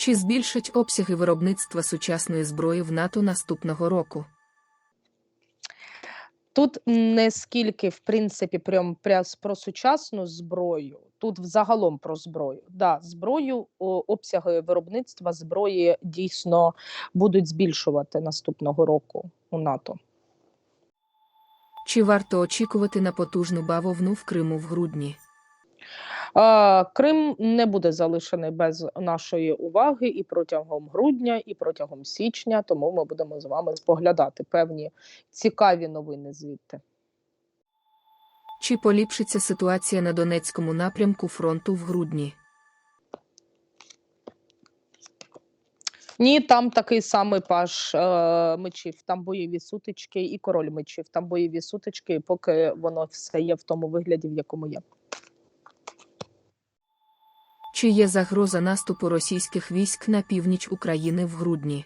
Чи збільшать обсяги виробництва сучасної зброї в НАТО наступного року? Тут не скільки, в принципі, прям про сучасну зброю, тут взагалом про зброю. Да, зброю, обсяги виробництва зброї дійсно будуть збільшувати наступного року у НАТО. Чи варто очікувати на потужну бавовну в Криму в грудні? Крим не буде залишений без нашої уваги і протягом грудня, і протягом січня, тому ми будемо з вами споглядати певні цікаві новини звідти. Чи поліпшиться ситуація на Донецькому напрямку фронту в грудні? Ні, там такий самий паш е, мечів, там бойові сутички і король мечів, там бойові сутички, поки воно все є в тому вигляді, в якому є. Чи є загроза наступу російських військ на північ України в грудні?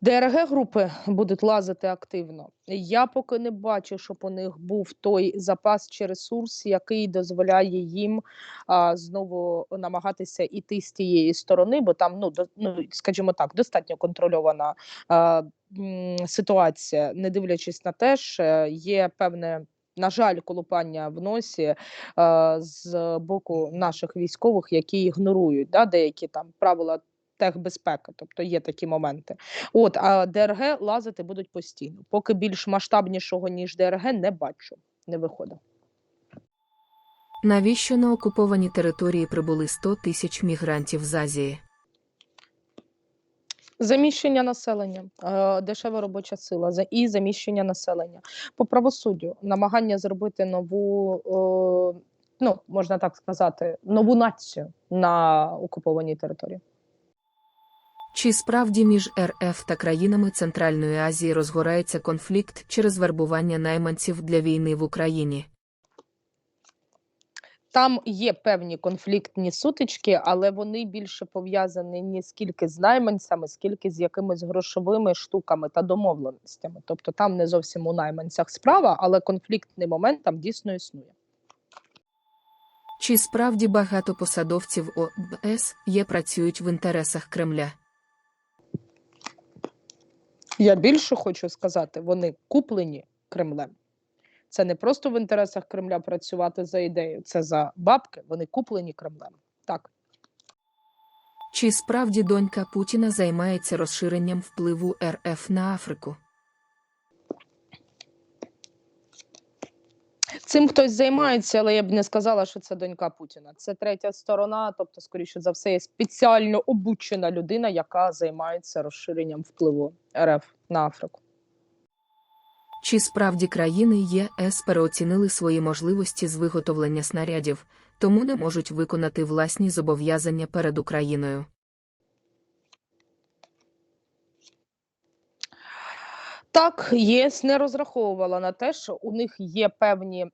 ДРГ групи будуть лазити активно. Я поки не бачу, щоб у них був той запас чи ресурс, який дозволяє їм а, знову намагатися іти з тієї сторони, бо там, ну, до, ну скажімо так, достатньо контрольована а, м, ситуація, не дивлячись на те, що є певне. На жаль, колупання в носі е, з боку наших військових, які ігнорують да, деякі там правила техбезпеки, тобто є такі моменти. От, а ДРГ лазити будуть постійно. Поки більш масштабнішого, ніж ДРГ, не бачу, не виходить. Навіщо на окуповані території прибули 100 тисяч мігрантів з Азії? Заміщення населення, е, дешева робоча сила і заміщення населення. По правосуддю намагання зробити нову, е, ну можна так сказати, нову націю на окупованій території. Чи справді між РФ та країнами Центральної Азії розгорається конфлікт через вербування найманців для війни в Україні? Там є певні конфліктні сутички, але вони більше пов'язані не скільки з найманцями, скільки з якимись грошовими штуками та домовленостями. Тобто там не зовсім у найманцях справа, але конфліктний момент там дійсно існує. Чи справді багато посадовців ОБС є працюють в інтересах Кремля? Я більше хочу сказати, вони куплені Кремлем. Це не просто в інтересах Кремля працювати за ідею, це за бабки. Вони куплені Кремлем. Так. Чи справді донька Путіна займається розширенням впливу РФ на Африку? Цим хтось займається, але я б не сказала, що це донька Путіна. Це третя сторона, тобто, скоріше за все, є спеціально обучена людина, яка займається розширенням впливу РФ на Африку. Чи справді країни ЄС переоцінили свої можливості з виготовлення снарядів, тому не можуть виконати власні зобов'язання перед Україною? Так, ЄС не розраховувала на те, що у них є певні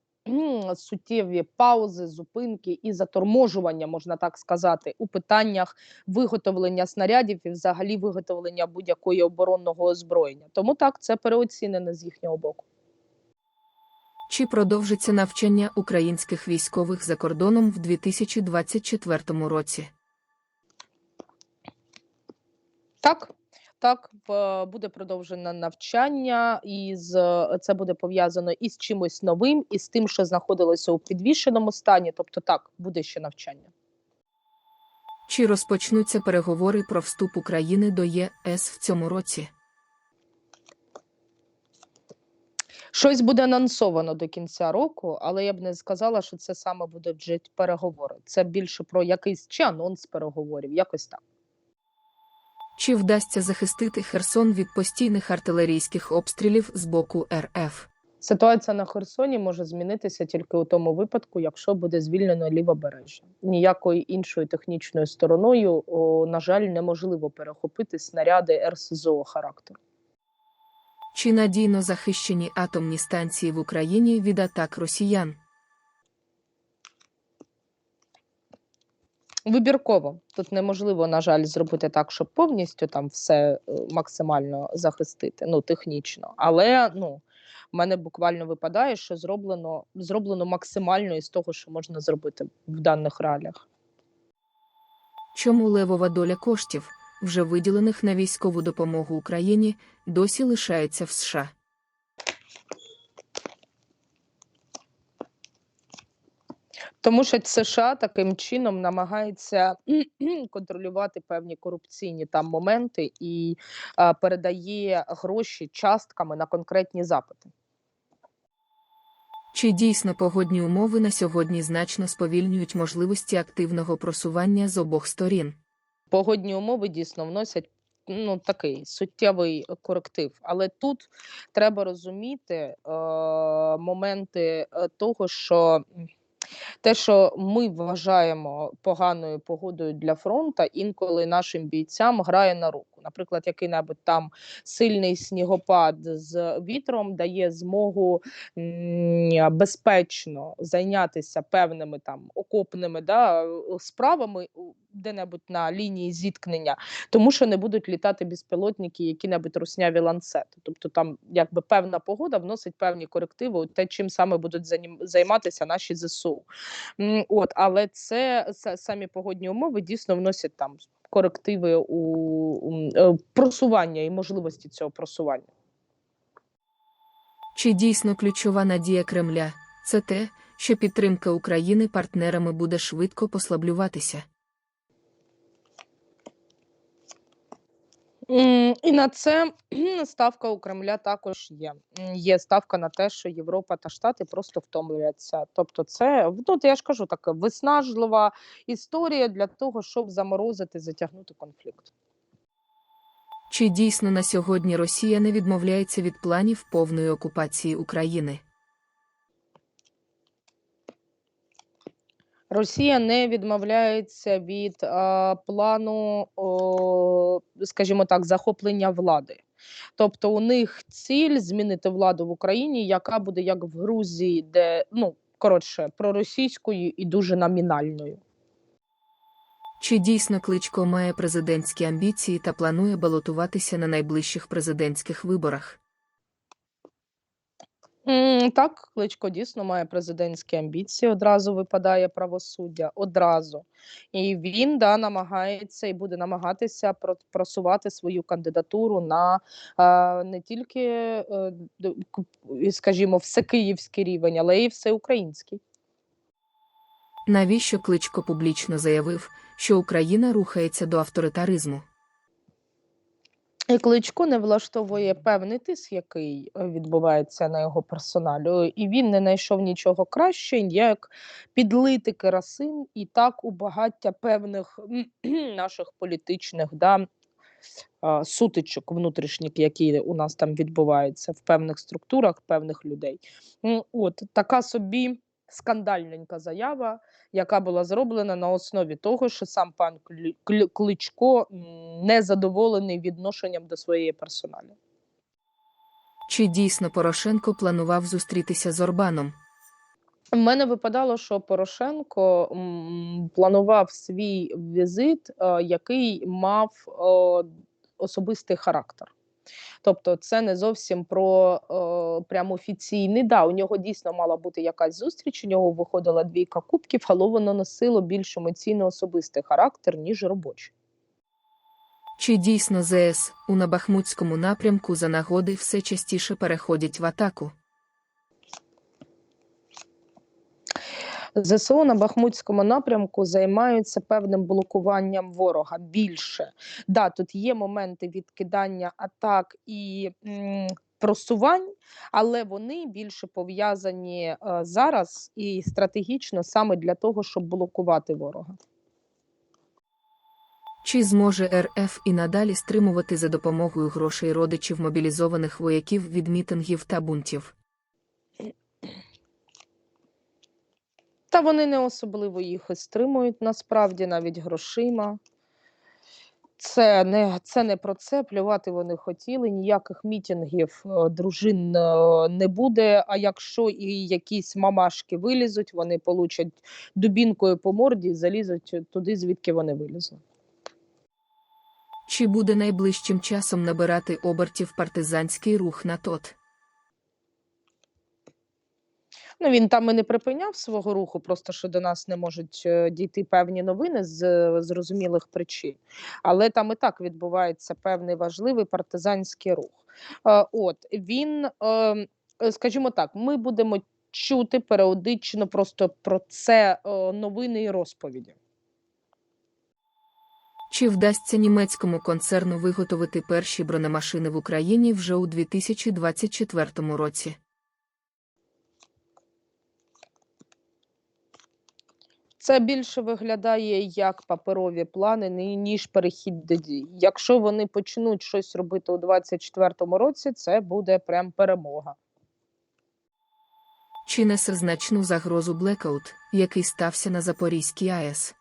суттєві паузи, зупинки і заторможування, можна так сказати, у питаннях виготовлення снарядів і взагалі виготовлення будь-якої оборонного озброєння. Тому так це переоцінено з їхнього боку. Чи продовжиться навчання українських військових за кордоном в 2024 році? Так, так, буде продовжено навчання, і з це буде пов'язано і з чимось новим, і з тим, що знаходилося у підвішеному стані. Тобто, так, буде ще навчання. Чи розпочнуться переговори про вступ України до ЄС в цьому році? Щось буде анонсовано до кінця року, але я б не сказала, що це саме будуть вже переговори. Це більше про якийсь чи анонс переговорів, якось так. Чи вдасться захистити Херсон від постійних артилерійських обстрілів з боку РФ? Ситуація на Херсоні може змінитися тільки у тому випадку, якщо буде звільнено лівобережжя. Ніякою іншою технічною стороною, о, на жаль, неможливо перехопити снаряди РСЗО характеру. Чи надійно захищені атомні станції в Україні від атак росіян? Вибірково тут неможливо, на жаль, зробити так, щоб повністю там все е, максимально захистити, ну технічно. Але ну в мене буквально випадає, що зроблено зроблено максимально із того, що можна зробити в даних реаліях. Чому левова доля коштів, вже виділених на військову допомогу Україні, досі лишається в США? Тому що США таким чином намагається контролювати певні корупційні там моменти і а, передає гроші частками на конкретні запити. Чи дійсно погодні умови на сьогодні значно сповільнюють можливості активного просування з обох сторін? Погодні умови дійсно вносять ну, такий суттєвий коректив. Але тут треба розуміти е, моменти е, того, що те, що ми вважаємо поганою погодою для фронту, інколи нашим бійцям грає на руку. Наприклад, який-небудь там сильний снігопад з вітром дає змогу безпечно зайнятися певними там окопними да, справами де-небудь на лінії зіткнення, тому що не будуть літати безпілотники, які-небудь русняві ланцети. Тобто там якби певна погода вносить певні корективи у те, чим саме будуть займатися наші ЗСУ. От, але це самі погодні умови дійсно вносять там корективи у, у е, просування і можливості цього просування. Чи дійсно ключова надія Кремля це те, що підтримка України партнерами буде швидко послаблюватися? М, І на це ставка у Кремля також є. М, Є ставка на те, що Європа та Штати просто втомлюються. Тобто, це ну, я ж кажу, така виснажлива історія для того, щоб заморозити, затягнути конфлікт. Чи дійсно на сьогодні Росія не відмовляється від планів повної окупації України? Росія не відмовляється від а, плану, о, скажімо так, захоплення влади. Тобто у них ціль змінити владу в Україні, яка буде як в Грузії, де ну коротше проросійською і дуже номінальною. Чи дійсно Кличко має президентські амбіції та планує балотуватися на найближчих президентських виборах? Так, Кличко дійсно має президентські амбіції. Одразу випадає правосуддя. Одразу. І він да, намагається і буде намагатися про- просувати свою кандидатуру на е, не тільки, е, скажімо, всекиївський рівень, але й всеукраїнський. Навіщо Кличко публічно заявив, що Україна рухається до авторитаризму? І Кличко не влаштовує певний тиск, який е, відбувається на його персоналю, і він не знайшов нічого краще, як підлити керосин і так у багаття певних наших політичних да, сутичок внутрішніх, які у нас там відбуваються в певних структурах певних людей. От така собі скандальненька заява, яка була зроблена на основі того, що сам пан Кличко не задоволений відношенням до своєї персоналі. Чи дійсно Порошенко планував зустрітися з Орбаном? В мене випадало, що Порошенко планував свій візит, е, який мав е, особистий характер. Тобто, це не зовсім про е, прям офіційний. Да, у нього дійсно мала бути якась зустріч. У нього виходила двійка кубків, але воно носило більш емоційно особистий характер, ніж робочий. Чи дійсно ЗС у Набахмутському напрямку за нагоди все частіше переходять в атаку? ЗСУ на Бахмутському напрямку займаються певним блокуванням ворога більше. Да, тут є моменти відкидання атак і м, просувань, але вони більше пов'язані е, зараз і стратегічно саме для того, щоб блокувати ворога. Чи зможе РФ і надалі стримувати за допомогою грошей родичів мобілізованих вояків від мітингів та бунтів? Та вони не особливо їх і стримують насправді навіть грошима. Це не, це не про це. Плювати вони хотіли. Ніяких мітингів е, дружин е, не буде. А якщо і якісь мамашки вилізуть, вони получать дубінкою по морді і залізуть туди, звідки вони вилізли. Чи буде найближчим часом набирати обертів партизанський рух на ТОТ? Ну, він там і не припиняв свого руху, просто що до нас не можуть е, дійти певні новини з е, зрозумілих причин. Але там і так відбувається певний важливий партизанський рух. Е, От він, ем, скажімо так, ми будемо чути періодично просто про це новини і розповіді. Чи вдасться німецькому концерну виготовити перші бронемашини в Україні вже у 2024 році? Це більше виглядає як паперові плани, ні- ніж перехід до дій. Якщо вони почнуть щось робити у 2024 році, це буде прям перемога. Чи несе значну загрозу блекаут, який стався на Запорізькій АЕС?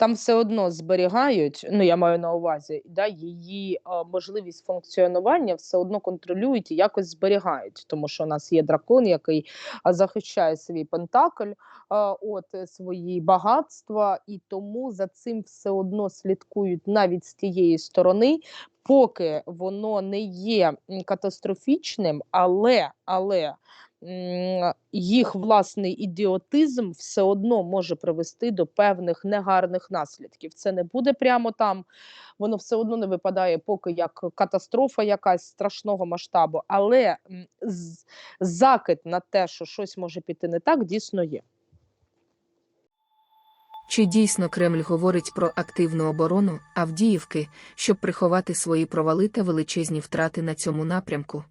Там все одно зберігають, ну я маю на увазі, да, її е, можливість функціонування все одно контролюють і якось зберігають, тому що у нас є дракон, який захищає свій пентакль, а, от е, свої багатства, і тому за цим все одно слідкують навіть з тієї сторони, поки воно не є катастрофічним, але але. Їх власний ідіотизм все одно може привести до певних негарних наслідків. Це не буде прямо там, воно все одно не випадає поки як катастрофа якась страшного масштабу, але закид на те, що щось може піти не так, дійсно є. Чи дійсно Кремль говорить про активну оборону Авдіївки, щоб приховати свої провали та величезні втрати на цьому напрямку?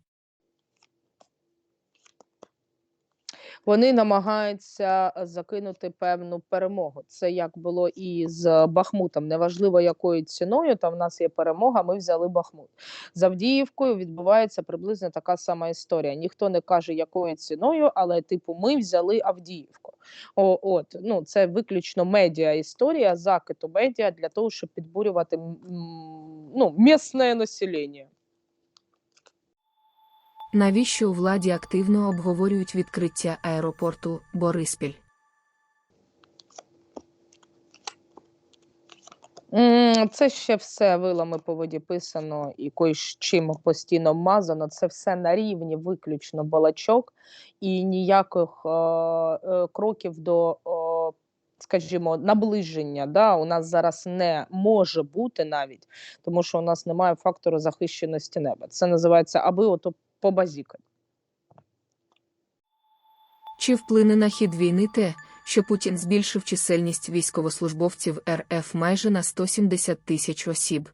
Вони намагаються е, закинути певну перемогу. Це як було і з Бахмутом. Неважливо якою ціною. Там в нас є перемога. Ми взяли Бахмут. З Авдіївкою відбувається приблизно така сама історія. Ніхто не каже, якою ціною, але типу, ми взяли Авдіївку. О, от ну це виключно медіа історія, закид у медіа для того, щоб підбурювати ну, місне населення. Навіщо у владі активно обговорюють відкриття аеропорту Бориспіль? Це ще все вилами по воді писано і кой чим постійно мазано. Це все на рівні виключно балачок і ніяких е, е, кроків до, е, скажімо, наближення. Да, у нас зараз не може бути навіть, тому що у нас немає фактору захищеності неба. Це називається аби ото побазікати. Чи вплине на хід війни те, що Путін збільшив чисельність військовослужбовців РФ майже на 170 тисяч осіб?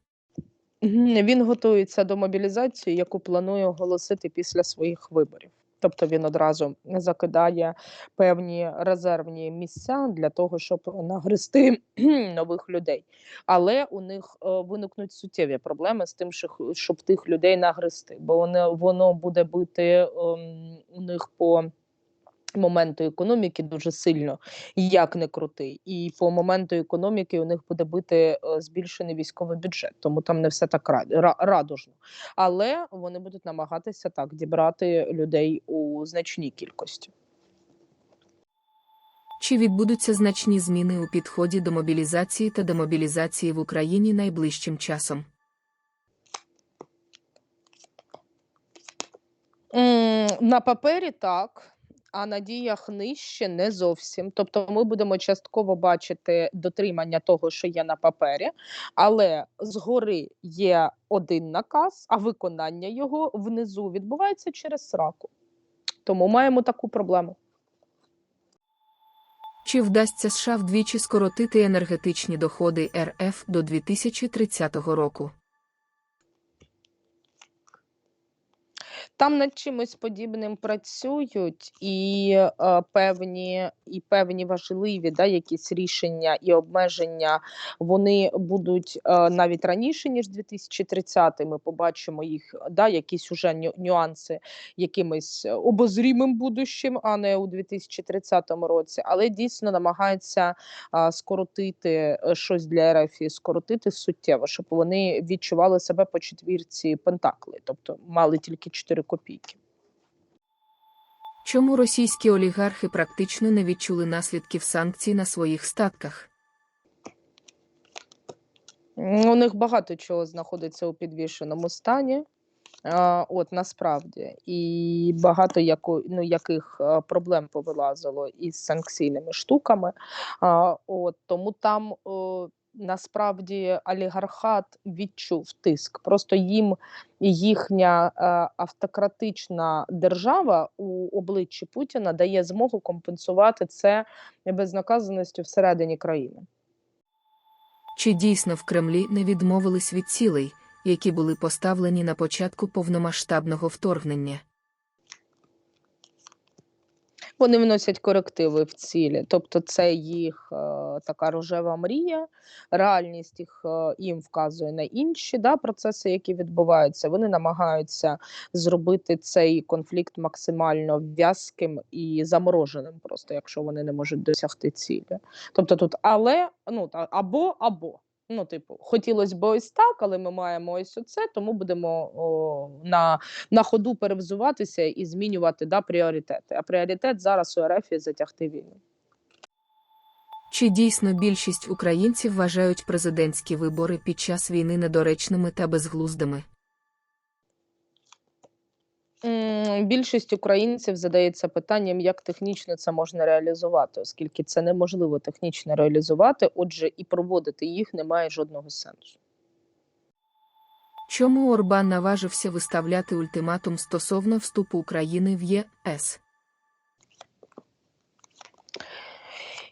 Він готується до мобілізації, яку планує оголосити після своїх виборів. Тобто він одразу закидає певні резервні місця для того, щоб нагрести нових людей. Але у них е, виникнуть суттєві проблеми з тим, що щоб тих людей нагрести, бо воно, воно буде бити ем, у них по моменту економіки дуже сильно, як не крути. І по моменту економіки у них буде бити е, збільшений військовий бюджет, тому там не все так ра- ра- радужно. Але вони будуть намагатися так дібрати людей у значній кількості. Чи відбудуться значні зміни у підході до мобілізації та демобілізації в Україні найближчим часом? На папері так, а на діях нижче не зовсім. Тобто ми будемо частково бачити дотримання того, що є на папері, але згори є один наказ, а виконання його внизу відбувається через сраку. Тому маємо таку проблему. Чи вдасться США вдвічі скоротити енергетичні доходи РФ до 2030 року? Там над чимось подібним працюють, і е, певні і певні важливі да, якісь рішення і обмеження вони будуть е, навіть раніше ніж 2030. Ми побачимо їх, да, якісь уже нюанси якимось обозрімим будущим, а не у 2030 році. Але дійсно намагаються а, скоротити е, щось для РФ скоротити суттєво, щоб вони відчували себе по четвірці пентакли, тобто мали тільки 4 копійки. Чому російські олігархи практично не відчули наслідків санкцій на своїх статках? У них багато чого знаходиться у підвішеному стані. От насправді і багато яко, ну, яких проблем повилазило із санкційними штуками. От тому там насправді олігархат відчув тиск. Просто їм їхня е, автократична держава у обличчі Путіна дає змогу компенсувати це безнаказаністю всередині країни. Чи дійсно в Кремлі не відмовились від цілей, які були поставлені на початку повномасштабного вторгнення? Вони вносять корективи в цілі, тобто це їх е, така рожева мрія, реальність їх е, їм вказує на інші да, процеси, які відбуваються. Вони намагаються зробити цей конфлікт максимально в'язким і замороженим, просто якщо вони не можуть досягти цілі. Тобто тут але ну або або. Ну, типу, хотілося б ось так, але ми маємо ось оце, тому будемо о, на на ходу перевзуватися і змінювати да, пріоритети. А пріоритет зараз у РФ затягти війну. Чи дійсно більшість українців вважають президентські вибори під час війни недоречними та безглуздими? Більшість українців задається питанням, як технічно це можна реалізувати, оскільки це неможливо технічно реалізувати, отже, і проводити їх немає жодного сенсу. Чому Орбан наважився виставляти ультиматум стосовно вступу України в ЄС?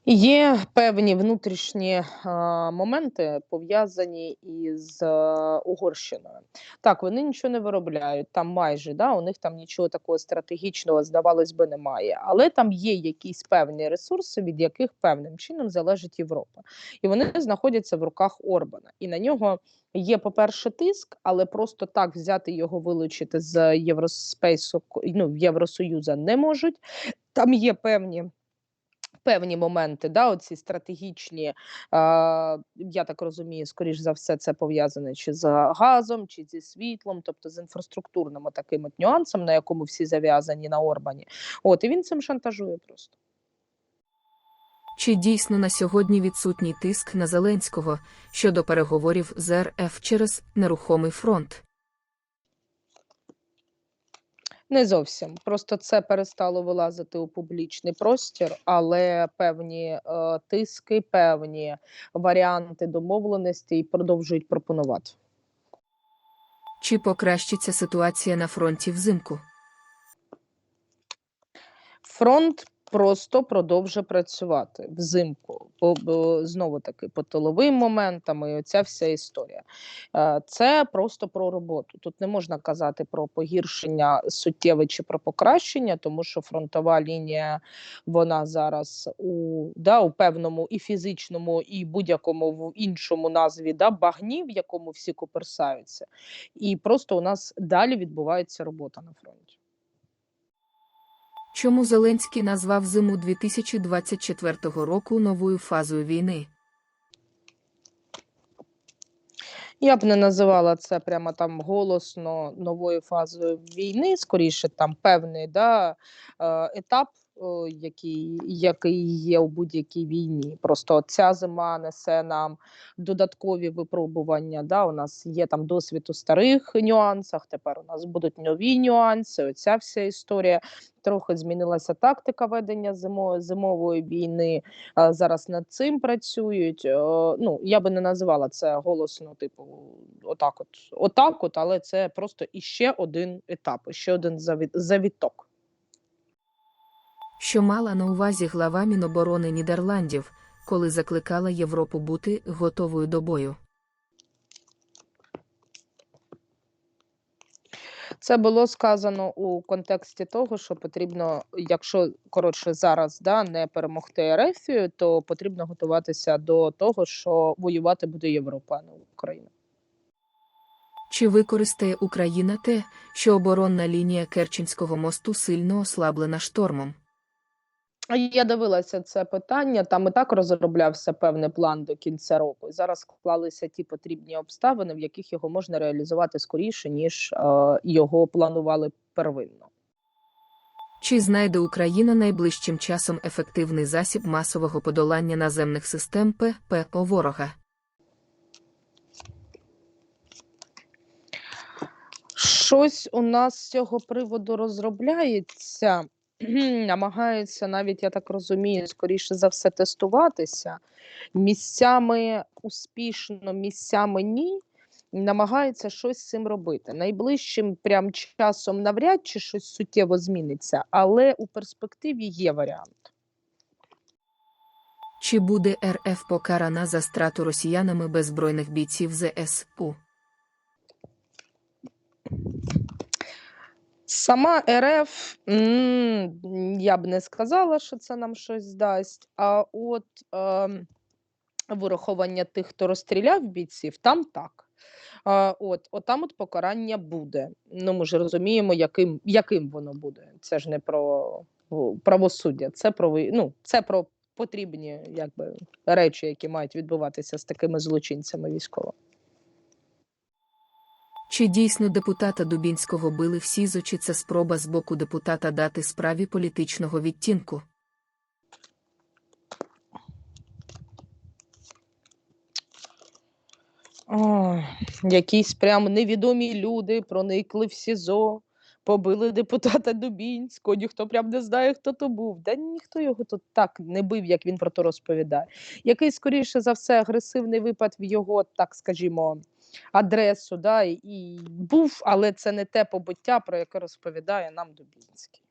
Є певні внутрішні е, моменти пов'язані із е, Угорщиною. Так, вони нічого не виробляють там майже, да, у них там нічого такого стратегічного, здавалось би, немає. Але там є якісь певні ресурси, від яких певним чином залежить Європа. І вони знаходяться в руках Орбана. І на нього є, по-перше, тиск, але просто так взяти його вилучити з Євроспейсу, ну, Євросоюзу не можуть. Там є певні певні моменти, да, оці стратегічні, е, я так розумію, скоріш за все, це пов'язане чи з газом, чи зі світлом, тобто з інфраструктурними такими нюансами, на якому всі зав'язані на Орбані. От і він цим шантажує просто. Чи дійсно на сьогодні відсутній тиск на Зеленського щодо переговорів з РФ через нерухомий фронт? Не зовсім. Просто це перестало вилазити у публічний простір, але певні е, тиски, певні варіанти домовленості продовжують пропонувати. Чи покращиться ситуація на фронті взимку? Фронт просто продовжує працювати взимку. Бо, бо знову таки по тиловим моментам і оця вся історія. Е, Це просто про роботу. Тут не можна казати про погіршення суттєве чи про покращення, тому що фронтова лінія вона зараз у, да, у певному і фізичному, і будь-якому в іншому назві да, багні, в якому всі куперсаються. І просто у нас далі відбувається робота на фронті. Чому Зеленський назвав зиму 2024 року новою фазою війни? Я б не називала це прямо там голосно новою фазою війни, скоріше там певний да, е, етап, який, який є у будь-якій війні. Просто ця зима несе нам додаткові випробування. Да? У нас є там досвід у старих нюансах, тепер у нас будуть нові нюанси. Оця вся історія. Трохи змінилася тактика ведення зимо, зимової війни. Зараз над цим працюють. Ну я би не називала це голосно, типу, отак, от, отак, от, але це просто іще один етап, іще один заві- завіток. Що мала на увазі глава Міноборони Нідерландів, коли закликала Європу бути готовою до бою? Це було сказано у контексті того, що потрібно, якщо коротше зараз да, не перемогти РФ, то потрібно готуватися до того, що воювати буде Європа, а не Україна. Чи використає Україна те, що оборонна лінія Керченського мосту сильно ослаблена штормом? Я дивилася це питання. Там і так розроблявся певний план до кінця року. Зараз склалися ті потрібні обставини, в яких його можна реалізувати скоріше, ніж е, його планували первинно. Чи знайде Україна найближчим часом ефективний засіб масового подолання наземних систем ППО ворога? Щось у нас з цього приводу розробляється, намагаються навіть, я так розумію, скоріше за все тестуватися. Місцями успішно, місцями ні. Намагаються щось з цим робити. Найближчим прям часом навряд чи щось суттєво зміниться, але у перспективі є варіант. Чи буде РФ покарана за страту росіянами беззбройних бійців ЗСУ? Сама РФ, я б не сказала, що це нам щось дасть. А от вирахування тих, хто розстріляв бійців, там так. А, от, от там от покарання буде. Ну, ми ж розуміємо, яким, яким воно буде. Це ж не про правосуддя, це про ну, це про потрібні якби, речі, які мають відбуватися з такими злочинцями військовими. Чи дійсно депутата Дубінського били в СІЗО, чи це спроба з боку депутата дати справі політичного відтінку? Ой, якісь прям невідомі люди проникли в СІЗО, побили депутата Дубінського, ніхто прям не знає, хто то був. Да ніхто його тут так не бив, як він про то розповідає. Який, скоріше за все, агресивний випад в його, так скажімо, адресу, да, і- був, але це не те побиття, про яке розповідає нам Дубінський.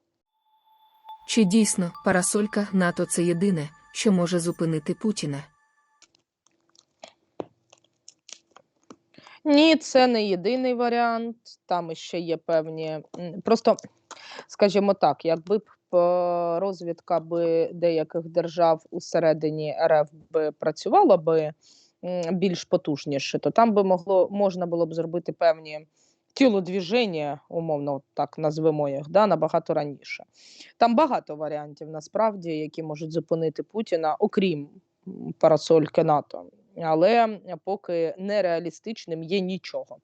Чи дійсно парасолька НАТО це єдине, що може зупинити Путіна? Ні, це не єдиний варіант. Там ще є певні. Просто, скажімо так, якби б е, розвідка би деяких держав усередині РФ би працювала би більш потужніше, то там би могло можна було б зробити певні тілодвіження, умовно так назвемо їх, да, набагато раніше. Там багато варіантів насправді, які можуть зупинити Путіна, окрім парасольки НАТО. Але поки нереалістичним є нічого.